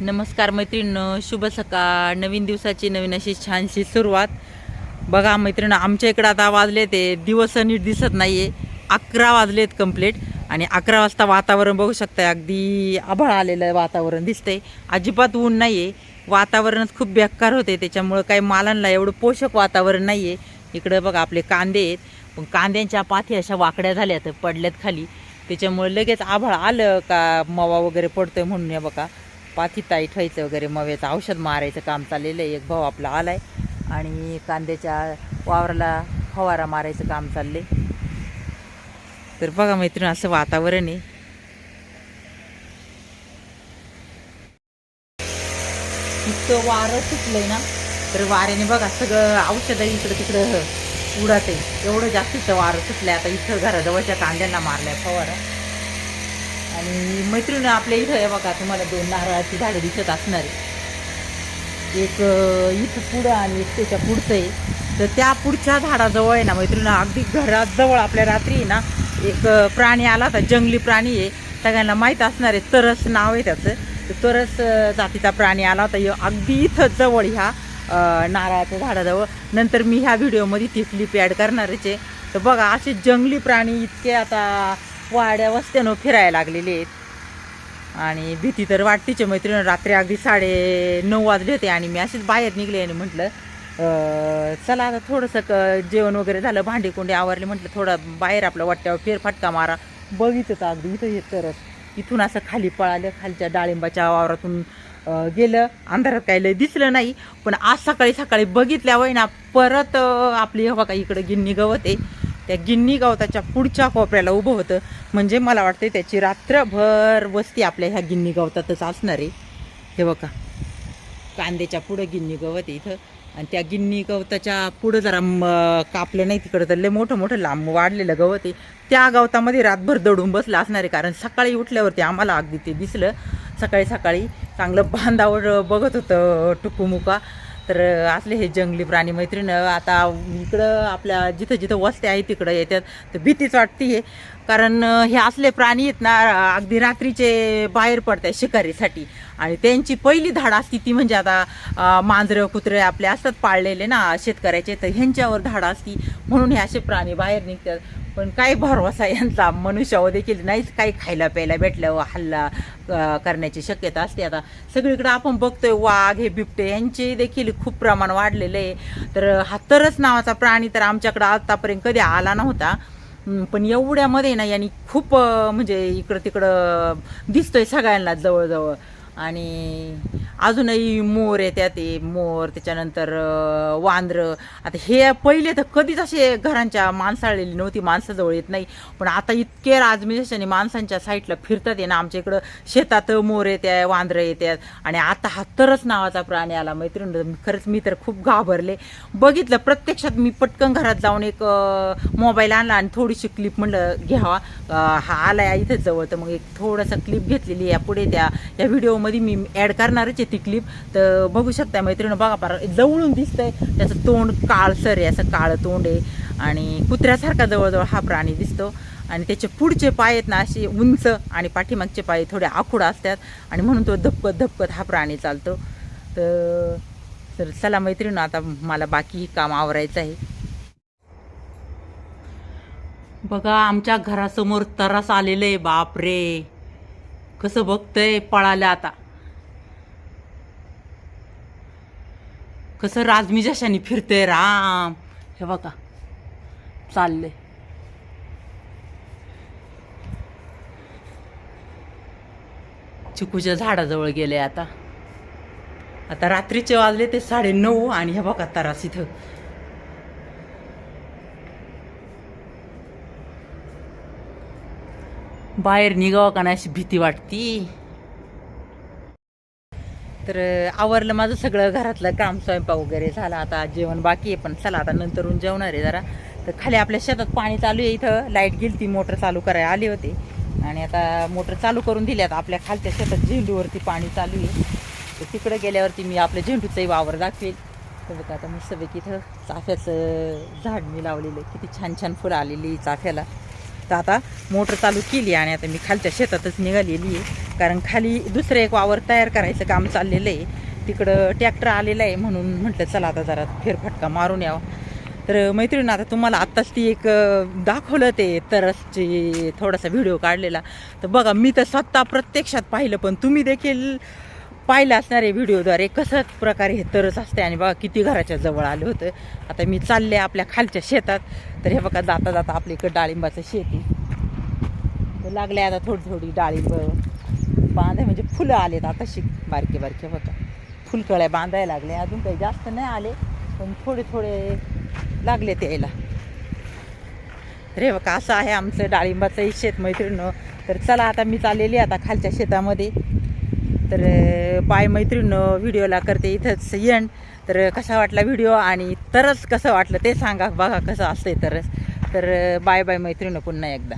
नमस्कार मैत्रिणीनं शुभ सकाळ. नवीन दिवसाची नवीन अशी छानशी सुरुवात. बघा मैत्रिणी आमच्या इकडं आता वाजले ते दिवस नीट दिसत नाही आहे अकरा वाजलेत कंप्लीट आणि अकरा वाजता वातावरण बघू शकताय. अगदी आभाळ आलेलं वातावरण दिसतंय. अजिबात ऊन नाही आहे वातावरणच खूप बेकार होते त्याच्यामुळं काही मालांना एवढं पोषक वातावरण नाही आहे इकडं बघा आपले कांदे आहेत. पण कांद्यांच्या पाथी अशा वाकड्या झाल्यात पडल्यात खाली. त्याच्यामुळे लगेच आभाळ आलं का मवा वगैरे पडतोय म्हणून या बघा. पाती ताई व्हायचं वगैरे मव्याचं औषध मारायचं काम चाललेलं आहे. एक भाऊ आपला आला आहे आणि कांद्याच्या वावराला फवारा मारायचं काम चाललंय. तर बघा मैत्रीण असं वातावरण आहे. इतकं वारं सुटलंय ना? तर वाऱ्याने बघा सगळं औषधं इकडं तिकडं उडत आहे. एवढं जास्तीचं वारं सुटलंय. आता इथं घराजवळच्या कांद्यांना मारलंय फवारा. आणि मैत्रीण आपल्या इथं आहे बघा तुम्हाला दोन नारळाची झाडं दिसत असणार आहे एक इथं पुढं आणि एक त्याच्या पुढचं आहे. तर त्या पुढच्या झाडाजवळ आहे ना मैत्रीण अगदी घराजवळ आपल्या रात्री आहे ना एक प्राणी आला होता जंगली प्राणी आहे. सगळ्यांना माहीत असणार आहे तरस नाव आहे त्याचं. तर तरस जातीचा प्राणी आला होता ह्यो अगदी इथं जवळ ह्या नारळाच्या झाडाजवळ. नंतर मी ह्या व्हिडिओमध्ये ती क्लिप ॲड करणारच आहे. तर बघा असे जंगली प्राणी इतके आता वाड्या वस्त्यानं फिरायला लागलेले आहेत. आणि भीती तर वाटतीच आहे मैत्रिणी रात्री अगदी साडे नऊ वाजले होते आणि मी अशीच बाहेर निघले आणि म्हटलं चला आता थोडंसं क जेवण वगैरे झालं भांडी कोंडी आवरले म्हटलं थोडं बाहेर आपलं वाट्यावर फेरफटका मारा. बघितच अगदी इथं हे तरच. इथून असं खाली पळालं खालच्या डाळिंबाच्या वावरातून गेलं. अंधारात काही लय दिसलं नाही पण आज सकाळी सकाळी बघितल्यावर ना परत आपली हवा काही इकडं गिन्नी गवत आहे त्या गिन्नी गवताच्या पुढच्या कोपऱ्याला उभं होतं. म्हणजे मला वाटते त्याची रात्रभर वस्ती आपल्या ह्या गिन्नी गवतातच असणार आहे. हे बघा. कांद्याच्या पुढं गिन्नी गवत आहे इथं. आणि त्या गिन्नी गवताच्या पुढं जरा कापलं नाही तिकडं तर लय मोठं मोठं लांब वाढलेलं गवत आहे. त्या गवतामध्ये रातभर दडून बसलं असणार आहे. कारण सकाळी उठल्यावरती आम्हाला अगदी ते दिसलं. सकाळी सकाळी चांगलं बांधावर बघत होतं टुकुमुका. तर असले हे जंगली प्राणी मैत्रीण आता इकडं आपल्या जिथं जिथं वस्त्या आहे तिकडं येतात. तर भीतीच वाटते आहे कारण हे असले प्राणी आहेत ना अगदी रात्रीचे बाहेर पडतात शिकारीसाठी. आणि त्यांची पहिली धाड असती ती म्हणजे आता मांजरं कुत्रे आपले असतात पाळलेले ना शेतकऱ्याचे तर ह्यांच्यावर धाड असती. म्हणून हे असे प्राणी बाहेर निघतात. पण काय भरवसा यांचा मनुष्यावर देखील नाहीच काही खायला प्यायला भेटल्यावर हल्ला करण्याची शक्यता असते. आता सगळीकडे आपण बघतोय वाघ हे बिबटे यांचे देखील खूप प्रमाण वाढलेलं आहे. तर हातरच नावाचा प्राणी तर आमच्याकडे आतापर्यंत कधी आला नव्हता. पण एवढ्यामध्ये ना यांनी खूप म्हणजे इकडं तिकडं दिसतोय सगळ्यांना जवळजवळ. आणि अजूनही मोर येतात ते मोर त्याच्यानंतर वांद्रं. आता हे पहिले तर कधीच असे घरांच्या माणसाळलेली नव्हती माणसाजवळ येत नाही. पण आता इतके राजमिशाने माणसांच्या साईडला फिरतात आहे ना आमच्या इकडं शेतात मोर येतात वांद्रं येतात आणि आता हा तरच नावाचा प्राणी आला मैत्रीण. खरंच मी तर खूप घाबरले. बघितलं प्रत्यक्षात मी पटकन घरात जाऊन एक मोबाईल आणला आणि थोडीशी क्लिप म्हणलं घ्यावा. हा आला इथं जवळ. तर मग एक थोडासा क्लिप घेतलेली या पुढे त्या या व्हिडिओमध्ये मी ॲड करणारच ती क्लिप तर बघू शकताय मैत्रिणी बघा पार जवळून दिसतंय. त्याचं तोंड काळसर आहे असं काळं तोंड आहे. आणि कुत्र्यासारखा जवळजवळ हा प्राणी दिसतो. आणि त्याचे पुढचे पाय आहेत ना असे उंच आणि पाठीमागचे पाय थोडे आखूड असतात. आणि म्हणून तो धपकत धपकत हा प्राणी चालतो. तर तर चला मैत्रिणी आता मला बाकी काम आवरायचं आहे. बघा आमच्या घरासमोर तरस आलेलं आहे. बापरे! कसं बघतंय पळालं आता. कसं राजमी जशाने फिरते राम. हे बघा. चाललंय. चिकूच्या झाडाजवळ गेले आता. आता रात्रीचे वाजले ते साडे नऊ आणि हे बघा तरास इथं. बाहेर निघावं का नाही अशी भीती वाटती? तर आवरलं माझं सगळं घरातलं काम स्वयंपाक वगैरे झाला. आता जेवण बाकी आहे पण चला आता नंतरून जेवणार आहे जरा. तर खाली आपल्या शेतात पाणी चालू आहे इथं. लाइट गेली ती मोटर चालू करायला आली होती. आणि आता मोटर चालू करून दिली. आता आपल्या खालच्या शेतात झेंडूवरती पाणी चालू आहे. तर तिकडे गेल्यावरती मी आपल्या झेंडूचाही वावर दाखवेल. तर बघा आता मस्तपैकी इथं चाफ्याचं झाड मी लावलेलं आहे. किती छान छान फुलं आलेली चाफ्याला. तर आता मोटर चालू केली आणि आता मी खालच्या शेतातच निघालेली आहे. कारण खाली दुसरं एक वावर तयार करायचं काम चाललेलं आहे. तिकडं ट्रॅक्टर आलेलं आहे म्हणून म्हटलं चला आता जरा फेरफटका मारून यावं. तर मैत्रिणी आता तुम्हाला आत्ताच ती एक दाखवलं ते तरसची थोडासा व्हिडिओ काढलेला. तर बघा मी तर स्वतः प्रत्यक्षात पाहिलं पण तुम्ही देखील पाहिलं असणार आहे व्हिडिओद्वारे कसं प्रकारे हे तरस असते आणि बघा किती घराच्या जवळ आलं होतं. आता मी चालले आपल्या खालच्या शेतात. तर हे बघा जाता जाता आपल्या इकडं डाळिंबाचं शेती आहे. लागले आता थोडी थोडी डाळिंब. बांधाय म्हणजे फुलं आलेत. आता शिक बारके बारके होतं फुलकळ्या बांधायला लागले. अजून काही जास्त नाही आले पण थोडे थोडे लागले ते यायला. तर बघा असं आहे आमचं डाळिंबाचंही शेत मैत्रिणं तर चला आता मी चाललेली आहे आता खालच्या शेतामध्ये. तर बाय मैत्रिणं व्हिडिओला करते इथंच येण तर कसा वाटला व्हिडिओ आणि तरच कसं वाटलं ते सांगा. बघा कसं असतंय तरच. तर बाय बाय मैत्रिणं पुन्हा एकदा.